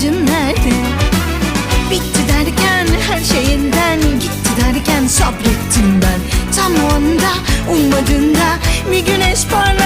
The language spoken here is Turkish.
İlacın nerede? Bitti derken her şeyinden gitti derken sabrettim ben Tam o anda ummadığında bir güneş parlar